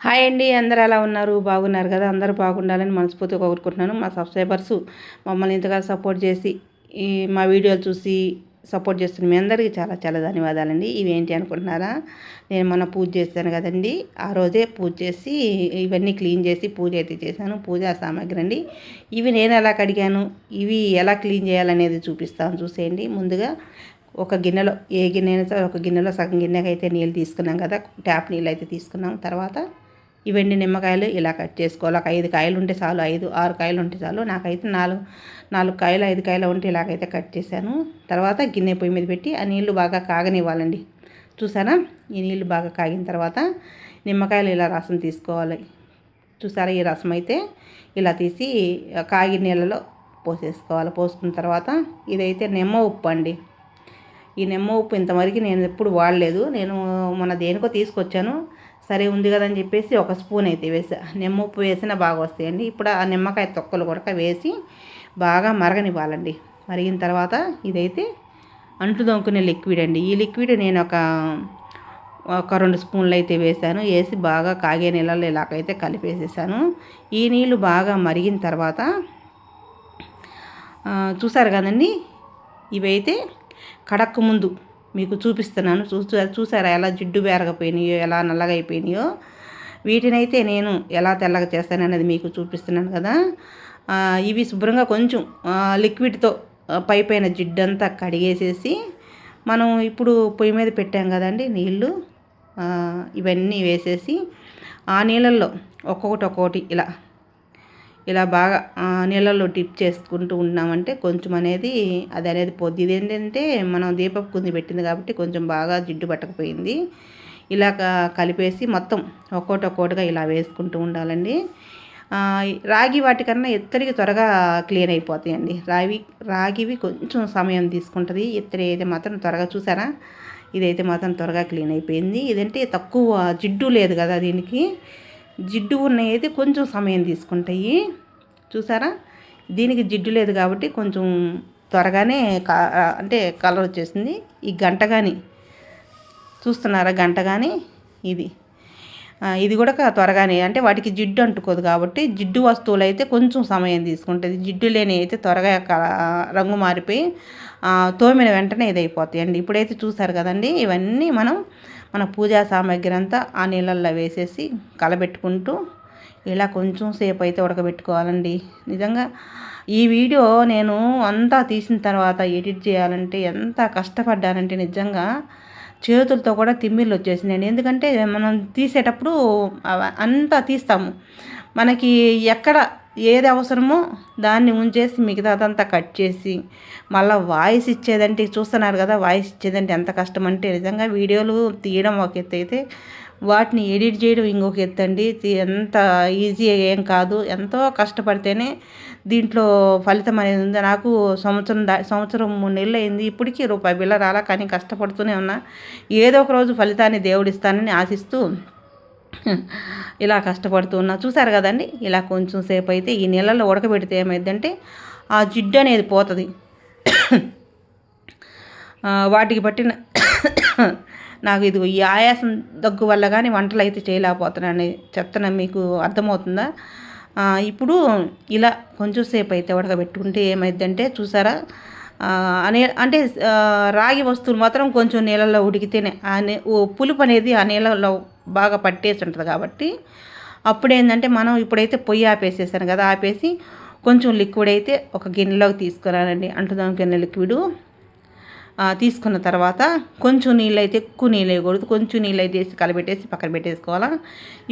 Hi అండి అందరు ఎలా ఉన్నారు? బాగున్నారు కదా? అందరూ బాగుండాలని మనస్ఫూర్తిగా కోరుకుంటున్నాను. మా సబ్స్క్రైబర్స్ మమ్మల్ని ఇంతగా సపోర్ట్ చేసి ఈ మా వీడియోలు చూసి సపోర్ట్ చేస్తున్న మీ అందరికీ చాలా చాలా ధన్యవాదాలండి. ఇవేంటి అనుకుంటున్నారా? నేను మొన్న పూజ చేశాను కదండి. ఆ రోజే పూజ చేసి ఇవన్నీ క్లీన్ చేసి పూజ అయితే చేశాను. పూజా సామాగ్రి అండి. ఇవి నేను ఎలా కడిగాను? ఇవి ఎలా క్లీన్ చేయాలనేది చూపిస్తాను చూసేయండి. ముందుగా ఒక గిన్నెలో ఏ గిన్నె అయినా సరే ఒక గిన్నెలో సగం గిన్నెకైతే అయితే నీళ్ళు తీసుకున్నాం కదా ట్యాప్ నీళ్ళు అయితే తీసుకున్నాం. తర్వాత ఇవన్నీ నిమ్మకాయలు ఇలా కట్ చేసుకోవాలి. ఒక ఐదు కాయలు ఉంటే చాలు ఐదు ఆరు కాయలు ఉంటే చాలు. నాకైతే నాలుగు నాలుగు కాయలు ఐదు కాయలు ఉంటే ఇలాగైతే కట్ చేశాను. తర్వాత గిన్నె పొయ్యి మీద పెట్టి ఆ నీళ్ళు బాగా కాగనివ్వాలండి. చూసారా? ఈ నీళ్ళు బాగా కాగిన తర్వాత నిమ్మకాయలు ఇలా రసం తీసుకోవాలి. చూసారా? ఈ రసం అయితే ఇలా తీసి కాగిన నీళ్ళలో పోసేసుకోవాలి. పోసుకున్న తర్వాత ఇదైతే నిమ్మ ఉప్పు అండి. ఈ నిమ్మ ఉప్పు ఇంతవరకు నేను ఎప్పుడు వాడలేదు. నేను మన దేనికో తీసుకొచ్చాను. సరే ఉంది కదని చెప్పేసి ఒక స్పూన్ అయితే వేసా. నిమ్మ ఉప్పు వేసినా బాగా వస్తాయండి. ఇప్పుడు ఆ నిమ్మకాయ తొక్కలు కూడా వేసి బాగా మరగనివ్వాలండి. మరిగిన తర్వాత ఇదైతే అంట్లు దొంకునే లిక్విడ్ అండి. ఈ లిక్విడ్ నేను ఒక ఒక రెండు స్పూన్లు అయితే వేసాను. వేసి బాగా కాగే నీళ్ళలో ఇలాగైతే కలిపేసేసాను. ఈ నీళ్ళు బాగా మరిగిన తర్వాత చూసారు కదండి? ఇవైతే కడక్క ముందు మీకు చూపిస్తున్నాను. చూసా చూసారా ఎలా జిడ్డు బేరగపోయినాయో ఎలా నల్లగా అయిపోయినాయో వీటినైతే నేను ఎలా తెల్లగా చేస్తాననేది మీకు చూపిస్తున్నాను కదా. ఇవి శుభ్రంగా కొంచెం లిక్విడ్తో పై పైన జిడ్డంతా కడిగేసేసి మనం ఇప్పుడు పొయ్యి మీద పెట్టాం కదండి నీళ్ళు ఇవన్నీ వేసేసి ఆ నీళ్ళల్లో ఒక్కొక్కటి ఒక్కొక్కటి ఇలా ఇలా బాగా నీళ్ళల్లో డిప్ చేసుకుంటూ ఉన్నామంటే కొంచెం అనేది అది అనేది పొద్దు ఇది ఏంటంటే మనం దీపపు కుంది పెట్టింది కాబట్టి కొంచెం బాగా జిడ్డు పట్టకపోయింది. ఇలా కలిపేసి మొత్తం ఒక్కోటి ఒక్కోటిగా ఇలా వేసుకుంటూ ఉండాలండి. రాగి వాటికన్నా ఎత్తడికి త్వరగా క్లీన్ అయిపోతాయండి. రాగి రాగివి కొంచెం సమయం తీసుకుంటుంది. ఇత్తడి అయితే మాత్రం త్వరగా చూసారా? ఇదైతే మాత్రం త్వరగా క్లీన్ అయిపోయింది. ఇదంటే తక్కువ జిడ్డు లేదు కదా దీనికి. జిడ్డు ఉన్నవి అయితే కొంచెం సమయం తీసుకుంటాయి. చూసారా? దీనికి జిడ్డు లేదు కాబట్టి కొంచెం త్వరగానే అంటే కలర్ వచ్చేసింది. ఈ గంట కానీ చూస్తున్నారా గంట కానీ ఇది. ఇది కూడా త్వరగానే అంటే వాటికి జిడ్డు అంటుకోదు కాబట్టి జిడ్డు వస్తువులు అయితే కొంచెం సమయం తీసుకుంటుంది. జిడ్డు లేని అయితే త్వరగా రంగు మారిపోయి తోమిన వెంటనే ఇది అయిపోతాయి అండి ఇప్పుడైతే చూసారు కదండి ఇవన్నీ మనం మన పూజా సామాగ్రి అంతా ఆ నీళ్ళల్లో వేసేసి కలబెట్టుకుంటూ ఇలా కొంచెం సేపు అయితే ఉడకబెట్టుకోవాలండి. నిజంగా ఈ వీడియో నేను అంతా తీసిన తర్వాత ఎడిట్ చేయాలంటే ఎంత కష్టపడ్డానంటే నిజంగా చేతులతో కూడా తిమ్మిళ్ళు వచ్చేసినాయండి ఎందుకంటే మనం తీసేటప్పుడు అంతా తీస్తాము. మనకి ఎక్కడ ఏది అవసరమో దాన్ని ఉంచేసి మిగతాదంతా కట్ చేసి మళ్ళీ వాయిస్ ఇచ్చేదంటే చూస్తున్నారు కదా వాయిస్ ఇచ్చేదంటే ఎంత కష్టం అంటే నిజంగా వీడియోలు తీయడం ఒక ఎత్తు అయితే వాటిని ఎడిట్ చేయడం ఇంకొక ఎత్తండి ఎంత ఈజీ ఏం కాదు. ఎంతో కష్టపడితేనే దీంట్లో ఫలితం అనేది ఉంది. నాకు సంవత్సరం దా సంవత్సరం మూడు నెలలు అయింది. ఇప్పటికీ రూపాయి బిల్ల రాలా కానీ కష్టపడుతూనే ఉన్నా. ఏదో ఒక రోజు ఫలితాన్ని దేవుడు ఇస్తానని ఆశిస్తూ ఇలా కష్టపడుతూ ఉన్నా. చూసారు కదండి? ఇలా కొంచెం సేపు అయితే ఈ నెలలో ఉడకబెడితే ఏమైందంటే ఆ జిడ్డు అనేది పోతుంది. వాటికి పట్టిన నాకు ఇది ఈ ఆయాసం దగ్గు వల్ల కానీ వంటలు అయితే చేయలేకపోతున్నాను చెత్తన మీకు అర్థమవుతుందా? ఇప్పుడు ఇలా కొంచెం సేపు అయితే ఉడకబెట్టుకుంటే ఏమైందంటే చూసారా? అనే అంటే రాగి వస్తువులు మాత్రం కొంచెం నీళ్ళల్లో ఉడికితేనే ఆ పులుపు అనేది ఆ నీళ్ళలో బాగా పట్టేసి ఉంటుంది కాబట్టి అప్పుడు ఏంటంటే మనం ఇప్పుడైతే పొయ్యి ఆపేసేసాను కదా ఆపేసి కొంచెం లిక్విడ్ అయితే ఒక గిన్నెలోకి తీసుకురానండి. అంటుదాం గిన్నె లిక్విడ్. తీసుకున్న తర్వాత కొంచెం నీళ్ళు అయితే ఎక్కువ నీళ్ళు వేయకూడదు. కొంచెం నీళ్ళు అయితే వేసి కలబెట్టేసి పక్కన పెట్టేసుకోవాలా.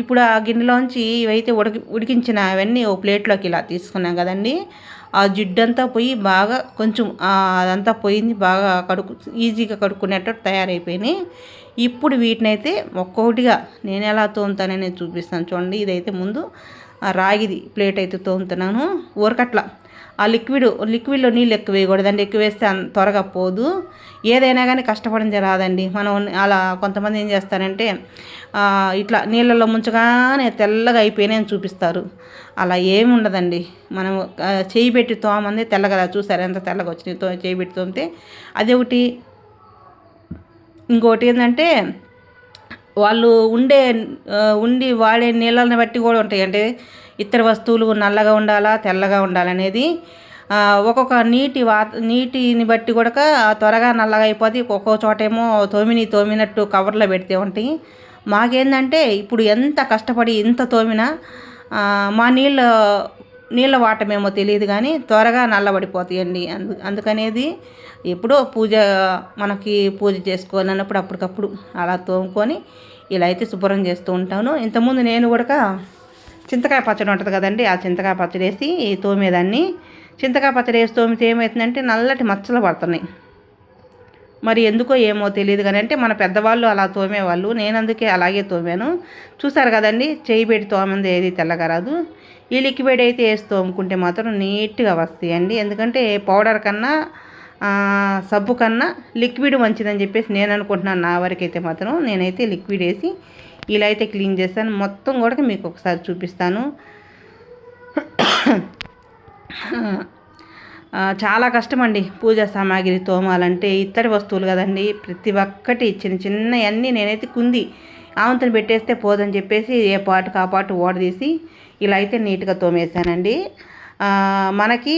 ఇప్పుడు ఆ గిన్నెలోంచి ఇవైతే ఉడికి ఉడికించిన అవన్నీ ఓ ప్లేట్లోకి ఇలా తీసుకున్నాం కదండి. ఆ జిడ్డంతా పోయి బాగా కొంచెం అదంతా పోయింది. బాగా కడుక్కు ఈజీగా కడుక్కునేటట్టు తయారైపోయినాయి. ఇప్పుడు వీటినైతే ఒక్కొక్కటిగా నేను ఎలా తోముతానని చూపిస్తాను చూడండి. ఇదైతే ముందు రాగిది ప్లేట్ అయితే తోముతున్నాను. ఊరకట్ల ఆ లిక్విడ్ లిక్విడ్లో నీళ్ళు ఎక్కువ వేయకూడదండి ఎక్కువ వేస్తే త్వరగా పోదు. ఏదైనా కానీ కష్టపడింది రాదండి మనం అలా కొంతమంది ఏం చేస్తారంటే ఇట్లా నీళ్ళల్లో ముంచగానే తెల్లగా అయిపోయినాయని చూపిస్తారు. అలా ఏమి ఉండదండి. మనం చేయి పెట్టి తోమంది తెల్లగా చూసారు? ఎంత తెల్లగా వచ్చినాయి తో చేయి పెట్టి తోమితే అది ఒకటి. ఇంకోటి ఏంటంటే వాళ్ళు ఉండే ఉండి వాడే నీళ్ళని బట్టి కూడా ఉంటాయి. అంటే ఇతర వస్తువులు నల్లగా ఉండాలా తెల్లగా ఉండాలనేది ఒక్కొక్క నీటి వాత నీటిని బట్టి కూడా త్వరగా నల్లగా అయిపోతుంది ఒక్కొక్క చోటేమో తోమిని తోమినట్టు కవర్లో పెడితే ఉంటాయి మాకేందంటే ఇప్పుడు ఎంత కష్టపడి ఇంత తోమినా మా నీళ్ళ నీళ్ళ వాటమేమో తెలియదు కానీ త్వరగా నల్లబడిపోతాయండి. అందు అందుకనేది ఎప్పుడో పూజ మనకి పూజ చేసుకోవాలన్నప్పుడు అప్పటికప్పుడు అలా తోముకొని ఇలా అయితే శుభ్రం చేస్తూ ఉంటాను. ఇంతకుముందు నేను కూడా చింతకాయ పచ్చడి ఉంటుంది కదండి ఆ చింతకాయ పచ్చడి వేసి తోమేదాన్ని చింతకాయ పచ్చడి వేసి తోమితే ఏమవుతుందంటే నల్లటి మచ్చలు పడుతున్నాయి. మరి ఎందుకో ఏమో తెలియదు కానీ అంటే మన పెద్దవాళ్ళు అలా తోమేవాళ్ళు నేను అందుకే అలాగే తోమాను. చూసారు కదండి చేయి పెట్టి తోమంది ఏది తెల్లగా రాదు ఈ లిక్విడ్ అయితే వేసి తోముకుంటే మాత్రం నీట్గా వస్తాయండి. ఎందుకంటే పౌడర్ కన్నా సబ్బు కన్నా లిక్విడ్ మంచిదని చెప్పేసి నేను అనుకుంటున్నాను. నా వరకు అయితే మాత్రం నేనైతే లిక్విడ్ వేసి ఇలా అయితే క్లీన్ చేస్తాను. మొత్తం కూడా మీకు ఒకసారి చూపిస్తాను. చాలా కష్టమండి పూజా సామాగ్రి తోమాలంటే. ఇత్తడి వస్తువులు కదండి. ప్రతి ఒక్కటి చిన్న చిన్నవన్నీ నేనైతే కుంది. ఆవంతను పెట్టేస్తే పోదని చెప్పేసి ఏ పాటుకు ఆ పాటు ఓడదీసి ఇలా అయితే నీట్గా తోమేశానండి. మనకి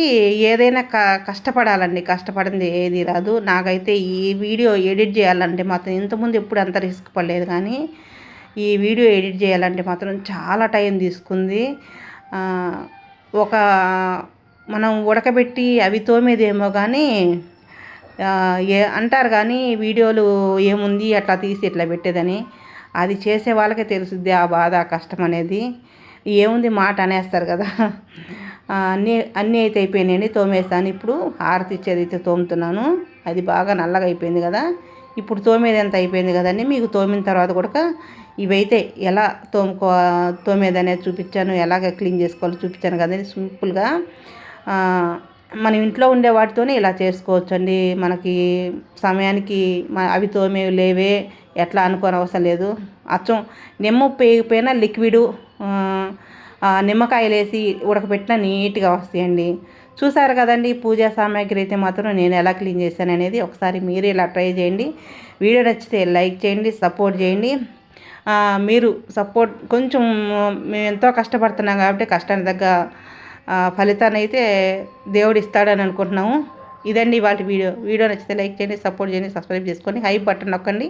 ఏదైనా క కష్టపడాలండి. కష్టపడింది ఏది రాదు. నాకైతే ఈ వీడియో ఎడిట్ చేయాలంటే మాత్రం ఇంతకుముందు ఎప్పుడు అంత రిస్క్ పడలేదు కానీ ఈ వీడియో ఎడిట్ చేయాలంటే మాత్రం చాలా టైం తీసుకుంది. ఒక మనం ఉడకబెట్టి అవి తోమేదేమో కానీ ఏ అంటారు కానీ వీడియోలు ఏముంది అట్లా తీసి ఇట్లా పెట్టేదని. అది చేసే వాళ్ళకే తెలుసుద్ది ఆ బాధ కష్టం అనేది. ఏముంది మాట అనేస్తారు కదా. అన్నీ అన్నీ అయితే అయిపోయినాయండి తోమేస్తాను. ఇప్పుడు హారతి ఇచ్చేది అయితే తోముతున్నాను. అది బాగా నల్లగా అయిపోయింది కదా. ఇప్పుడు తోమేది ఎంత అయిపోయింది కదండి మీకు తోమిన తర్వాత కూడా ఇవైతే ఎలా తోముకో తోమేదనేది చూపించాను ఎలాగ క్లీన్ చేసుకోవాలో చూపించాను కదండి సింపుల్గా మనం ఇంట్లో ఉండే వాటితోనే ఇలా చేసుకోవచ్చు అండి మనకి సమయానికి అవి తోమేవి లేవే ఎట్లా అనుకోని అవసరం లేదు. అచ్చం నిమ్మ పేగిపోయిన లిక్విడు నిమ్మకాయలు వేసి ఉడకబెట్టిన నీట్గా వస్తాయండి. చూసారు కదండి పూజా సామాగ్రి అయితే మాత్రం నేను ఎలా క్లీన్ చేశాను అనేది ఒకసారి మీరు ఇలా ట్రై చేయండి. వీడియో నచ్చితే లైక్ చేయండి సపోర్ట్ చేయండి. మీరు సపోర్ట్ కొంచెం మేము ఎంతో కష్టపడుతున్నాం కాబట్టి కష్టానికి తగ్గ ఫలితాన్ని అయితే దేవుడు ఇస్తాడని అనుకుంటున్నాము. ఇదండి వాటి వీడియో. వీడియో నచ్చితే లైక్ చేయండి సపోర్ట్ చేయండి సబ్స్క్రైబ్ చేసుకొని హై బటన్ నొక్కండి.